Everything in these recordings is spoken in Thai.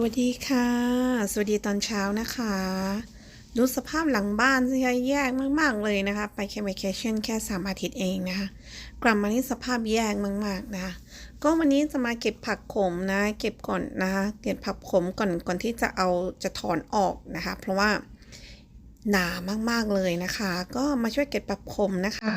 สวัสดีค่ะ สวัสดีตอนเช้านะคะดูสภาพหลังบ้านสิคะแย่มาก ๆ เลยนะคะ ไปแค่ไปแคชั่นแค่สามอาทิตย์เองนะคะ กลับมานี่สภาพแย่มาก ๆ นะคะ ก็วันนี้จะมาเก็บผักขมนะ เก็บก่อนนะคะเก็บผักขมก่อนก่อนที่จะเอาจะถอนออกนะคะ เพราะว่าหนามาก ๆ เลยนะคะ ก็มาช่วยเก็บผักขมนะคะ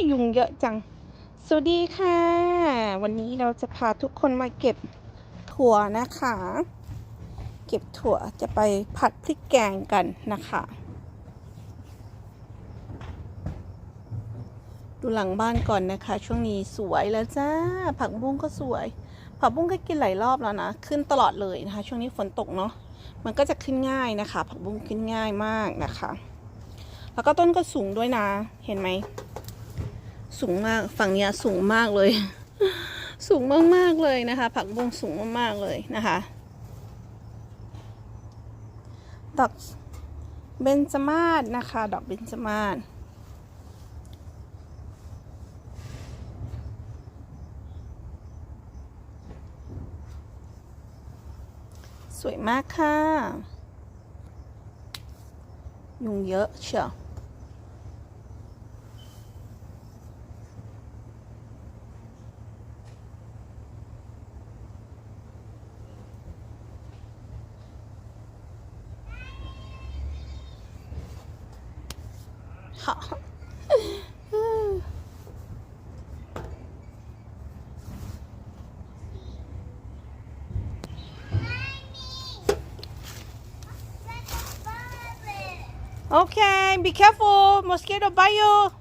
ยยุงเยอะจัง สวัสดีค่ะ วันนี้เราจะพาทุกคนมาเก็บถั่วนะคะ เก็บถั่วจะไปผัดพริกแกงกันนะคะ ดูหลังบ้านก่อนนะคะ ช่วงนี้สวยแล้วจ้า ผักบุ้งก็สวย ผักบุ้งก็กินหลายรอบแล้วนะ ขึ้นตลอดเลยนะคะ ช่วงนี้ฝนตกเนาะ มันก็จะขึ้นง่ายนะคะ ผักบุ้งขึ้นง่ายมากนะคะ แล้วก็ต้นก็สูงด้วยนะ เห็นไหม สูงมาก ฝั่งเนี้ยสูงมากเลย สูงมากๆเลยนะคะ ผักบุ้งสูงมากๆเลยนะคะดอกเบญจมาศนะคะ ดอกเบญจมาศสวยมากค่ะ ยุงเยอะเชียว Okay, be careful. Mosquito bite you.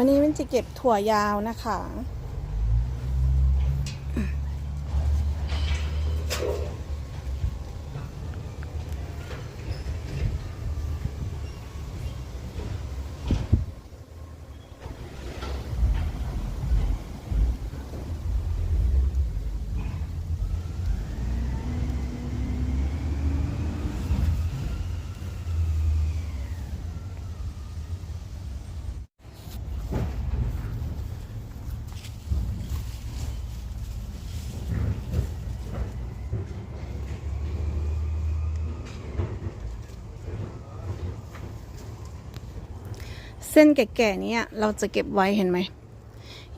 วันนี้มันจะเก็บถั่วยาวนะคะ เส้นแก่ๆนี้เราจะเก็บไว้เห็นไหม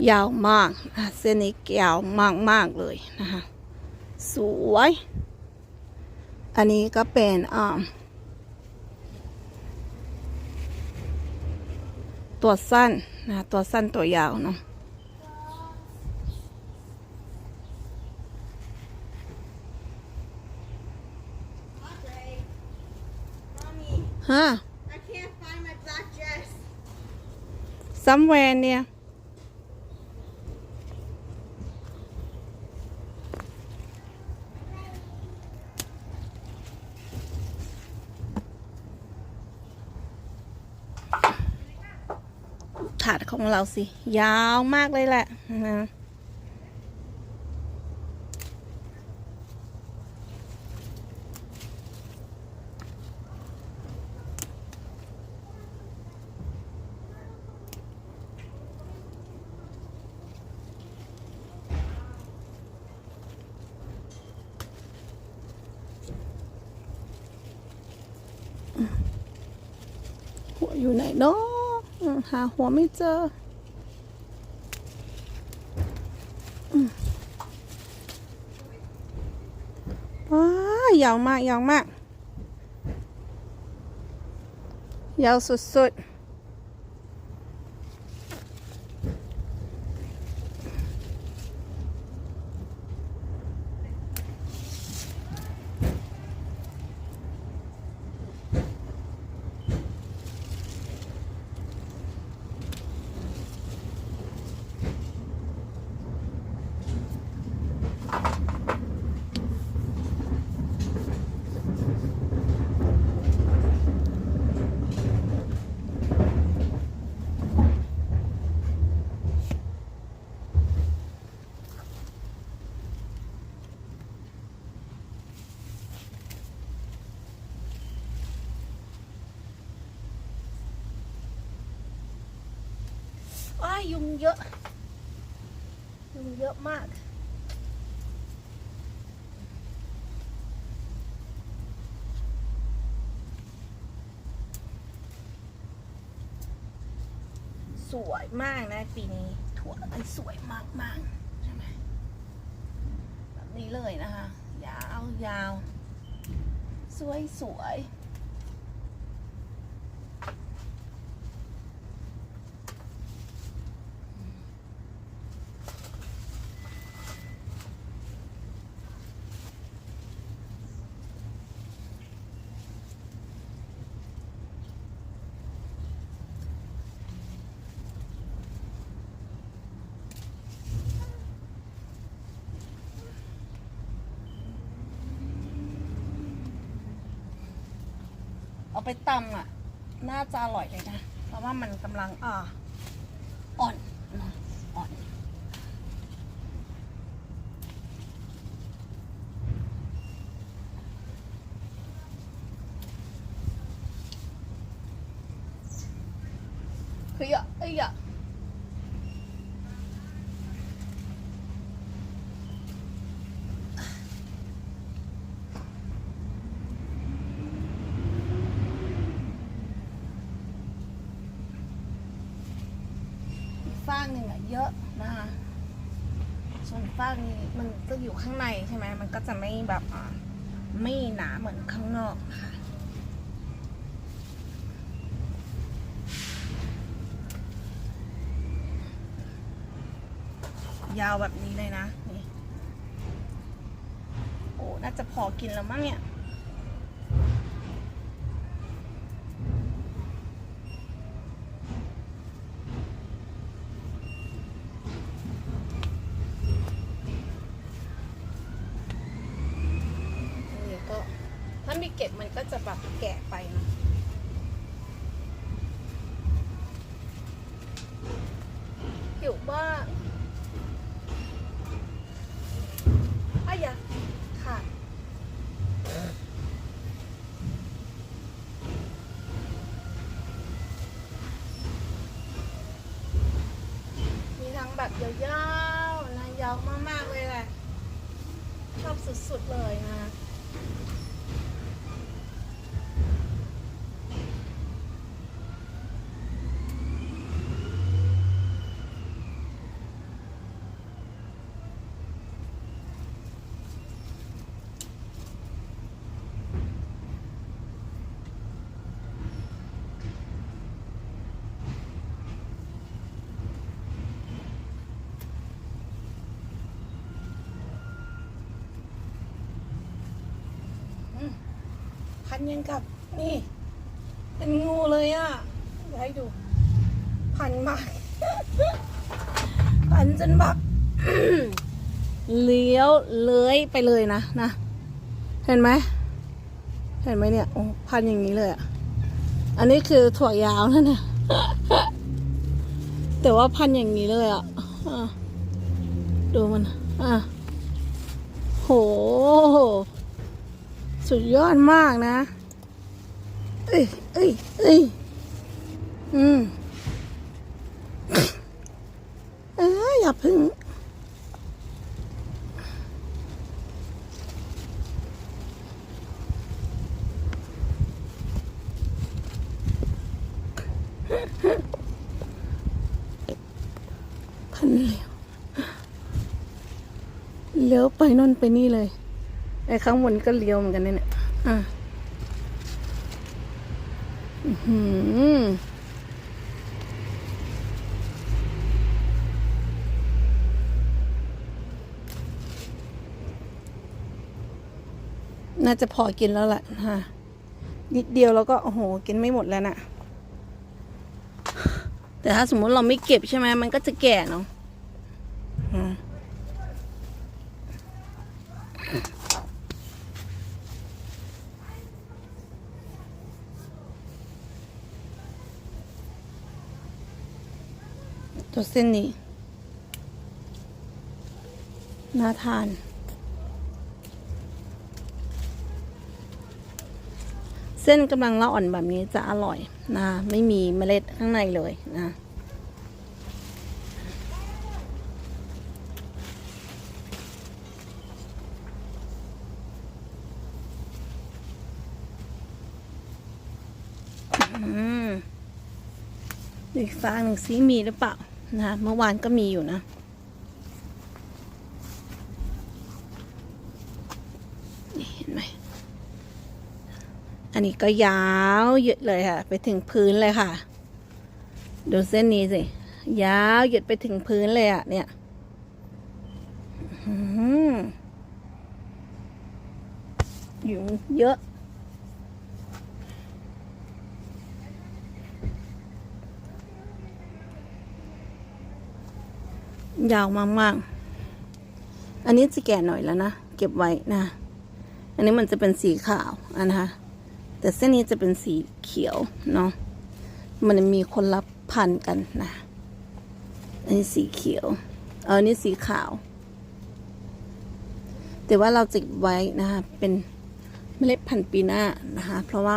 ยาวมาก เส้นนี้ยาวมากๆเลยนะคะ สวย อันนี้ก็เป็นตัวสั้นนะตัวสั้นตัวยาวเนาะฮะ Somewhere near. Thả ถาดของเราสิ ยาวมากเลยแหละนะหัว อยู่ไหนเนาะหาหัวไม่เจอว้ายาวมากยาวมากยาวสุดๆ งเยอะยุงเยอะมาก สวยมากนะปีนี้ถั่วอะไรสวยมากมากๆใช่ไหมแบบนี้เลยนะคะ ยาวยาว สวยสวย เอาไปตำอะ น่าจะอร่อยเลยนะ เพราะว่ามันกำลังอ่าอ่อนนะอ่อน เฮ้ยอะเฮ้ยอะอีกฟากหนึ่งอะเยอะนะคะส่วนฟากนี้มันก็อยู่ข้างในใช่ไห มมันก็จะไม่แบบไม่หนาเหมือนข้างนอกค่ะยาวแบบนี้เลยนะ นี่ โอ้ น่าจะพอกินแล้วมั้งเนี่ย นี่ก็ ถ้ามีเก็บมันก็จะแบบแกะไปนะ หิวมากอายะค่ะ มีทั้งแบบ ยาวนะยาวมากๆเลยแหละชอบสุดๆเลยนะ นยังกับนี่ เป็นงูเลยอะเดี๋ยวให้ดู พันมาก พันจนแบบเลี้ยวเลื้อยไปเลยนะนะ เห็นไหม เห็นไหมเนี่ยโอ้พันอย่างนี้เลยอะ อันนี้คือถั่วยาวนั่นนี่ยแต่ว่าพันอย่างนี้เลยอะอะ ดูมัน อะ โห สุดยอดมากนะ เอ้ยเอ้ยเอ้ยอืมเอออย่าพึ่งพันเลี้ยวเลี้ยวไปนนไปนี่เลย ไอ้ข้างบนก็เลี้ยวเหมือนกันเนี่ยอะอือหือน่าจะพอกินแล้วแหละฮะนิดเดียวแล้วก็ โอ้โห กินไม่หมดแล้วน่ะ แต่ถ้าสมมติเราไม่เก็บใช่ไหมมันก็จะแก่เนาะ ตัวเส้นนี้ น่าทาน เส้นกำลังละอ่อนแบบนี้จะอร่อยนะไม่มีเมล็ดข้างในเลยนะอืมอีกฟางหนึ่งซิมีหรือเปล่า นะเมื่อวานก็มีอยู่นะนี่เห็นไหมอันนี้ก็ยาวหยียดเลยค่ะ ไปถึงพื้นเลยค่ะ ดูเส้นนี้สิ ยาวหยียดไปถึงพื้นเลยอะ เนี่ยอยุงเยอะ ยาวมากๆ อันนี้จะแก่หน่อยแล้วนะ เก็บไว้นะ อันนี้มันจะเป็นสีขาวอนะคะ แต่เส้นนี้จะเป็นสีเขียวเนาะ มันมีคนรับพันกันนะ อันนี้สีเขียว เอออันนี้สีขาว แต่ว่าเราจิกไว้นะคะ เป็นเมล็ดพันธุ์ปีหน้านะคะ เพราะว่า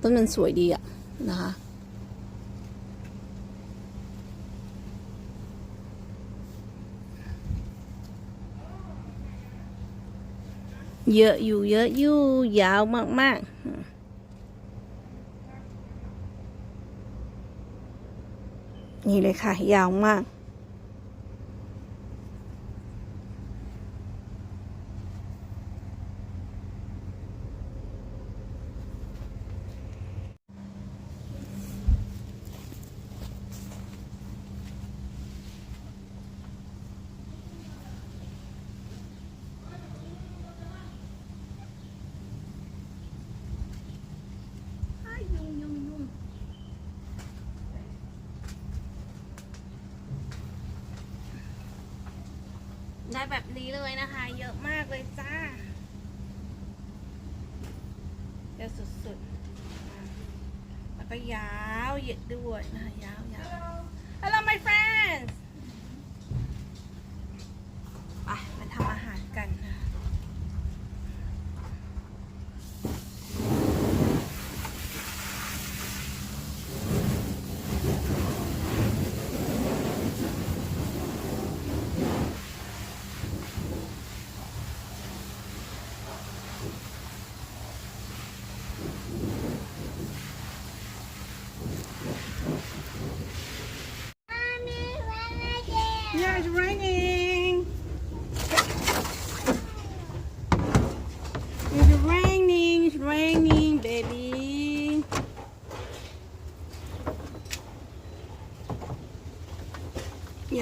ต้นมันสวยดีอะนะคะ เยอะอยู่เยอะอยู่ยาวมากๆ นี่เลยค่ะ ยาวมาก ได้แบบนี้เลยนะคะ เยอะมากเลยจ้าเยอะสุดๆ แล้วก็ยาวเหยียดด้วยนะคะยาว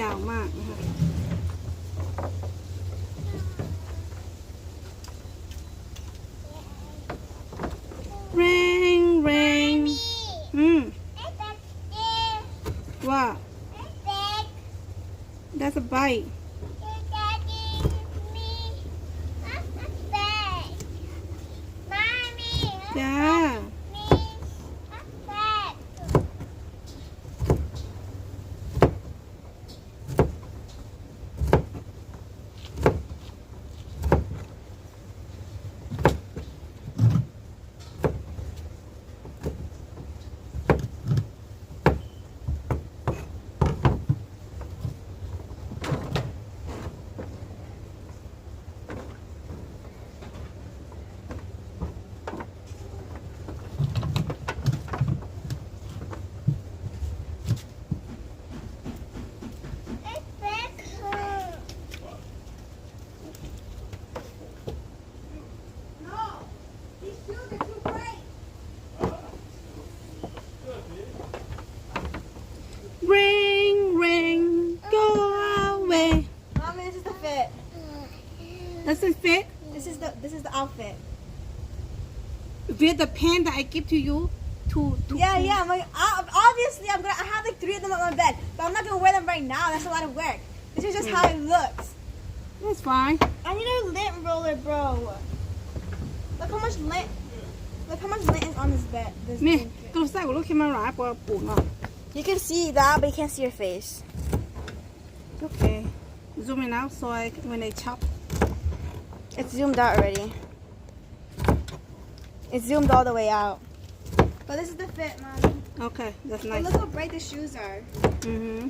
าวมากนะคะแรงแรงอืมว่า that's a bite outfit. With the pen that I give to you to, to Yeah, yeah. My, uh, obviously, I'm gonna. I have like three of them on my bed, but I'm not gonna wear them right now. That's a lot of work. This is just how it looks. That's fine. I need a lint roller, bro. Look how much lint. Look how much lint is on this bed. This Me, go inside. Look at my eyebrow. You can see that, but you can't see your face. Okay. Zoom in out so I when they chop. It's zoomed out already. It's zoomed all the way out. But this is the fit, Mom. okay that's But look how bright the shoes are. mm-hmm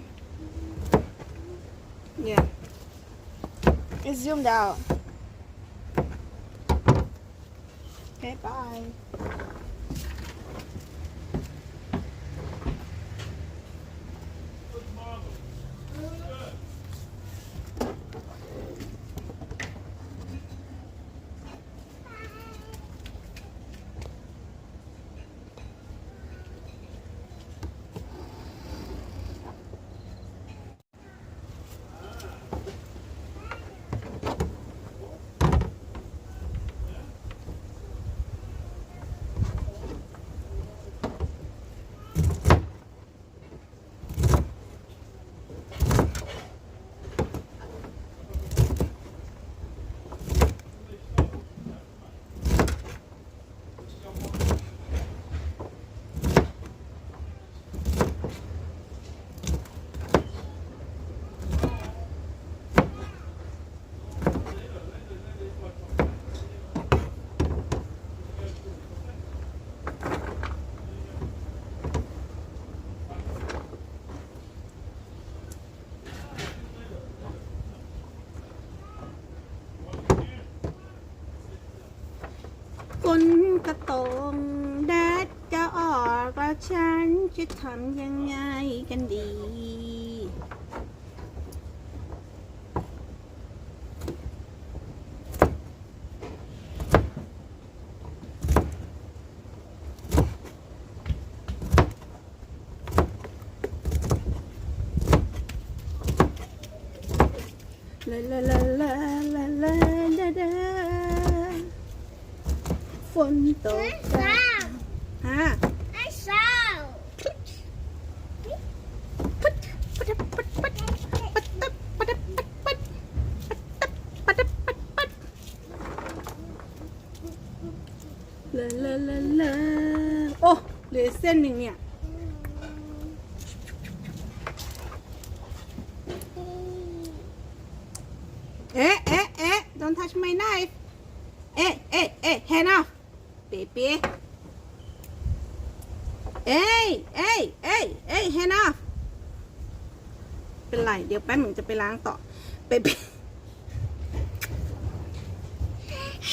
yeah It's zoomed out. Okay, bye. กระตงแดดจะออกแล้วฉันจะทำยังไงกันดีลาล ปัดปัดปัดลาลาลาลาโอ้เหลือเส้นหนึ่งเนี่ยเอ๊ะเอ๊ะเอ๊ะ don't touch my knife เอ๊ะเอ๊ะเอ๊ะ hand off baby เอ้ยเอ้ยเอ้ยเอ้ย hand off เป็นไร เดี๋ยวแป๊บหนึ่งจะไปล้างต่อ baby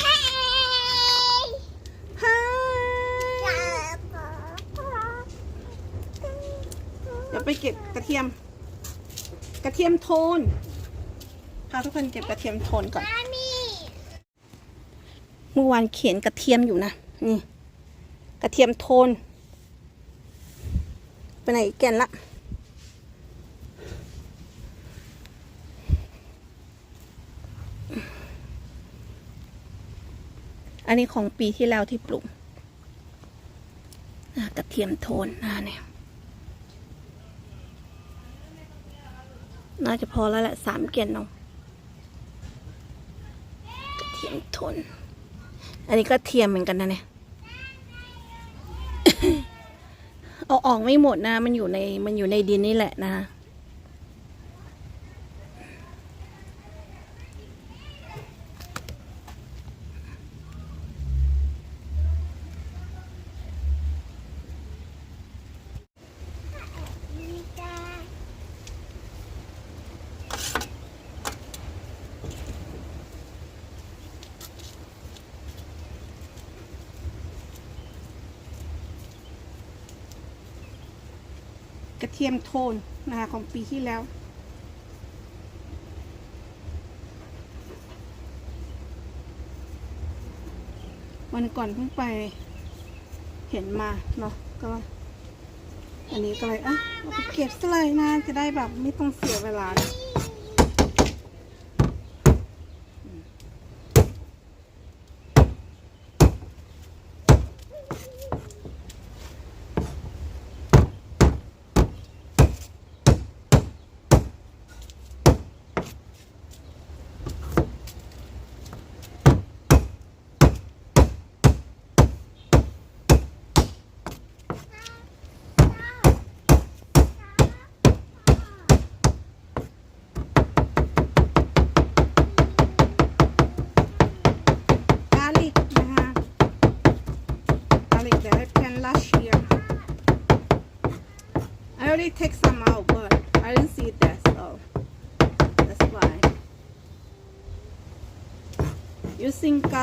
Hey. ฮเดี๋ยวไปเก็บกระเทียม กระเทียมโทนพาทุกคนเก็บกระเทียมโทนก่อน Mommy. เมื่อวานเขียนกระเทียมอยู่นะ นี่กระเทียมโทน ไปไหนอีกแกนละ อันนี้ของปีที่แล้วที่ปลูกกระเทียมโทนอ่าเนี่ยน่าจะพอแล้วแหละสามเกลียนเนาะกระเทียมโทน อันนี้ก็เทียมเหมือนกันนะเนี่ยเอาออกไม่หมดนะ มันอยู่ในมันอยู่ในดินนี่แหละนะ กระเทียมโทนนะคะของปีที่แล้ว วันก่อนเพิ่งไปเห็นมาเนาะก็อันนี้ก็เลยอะเอาไปเก็บซะเลยนะจะได้แบบไม่ต้องเสียเวลานะ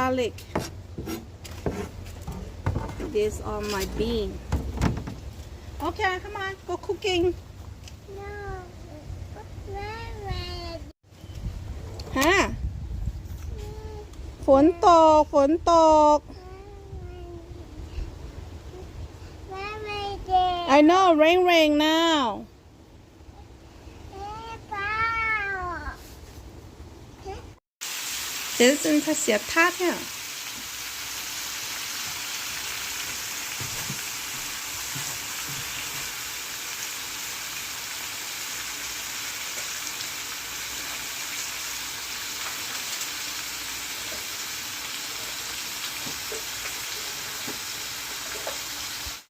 garlic this on my bean okay come on go cooking ฮะฝนตก ฝนตก I know rain rain now 这是他写他的。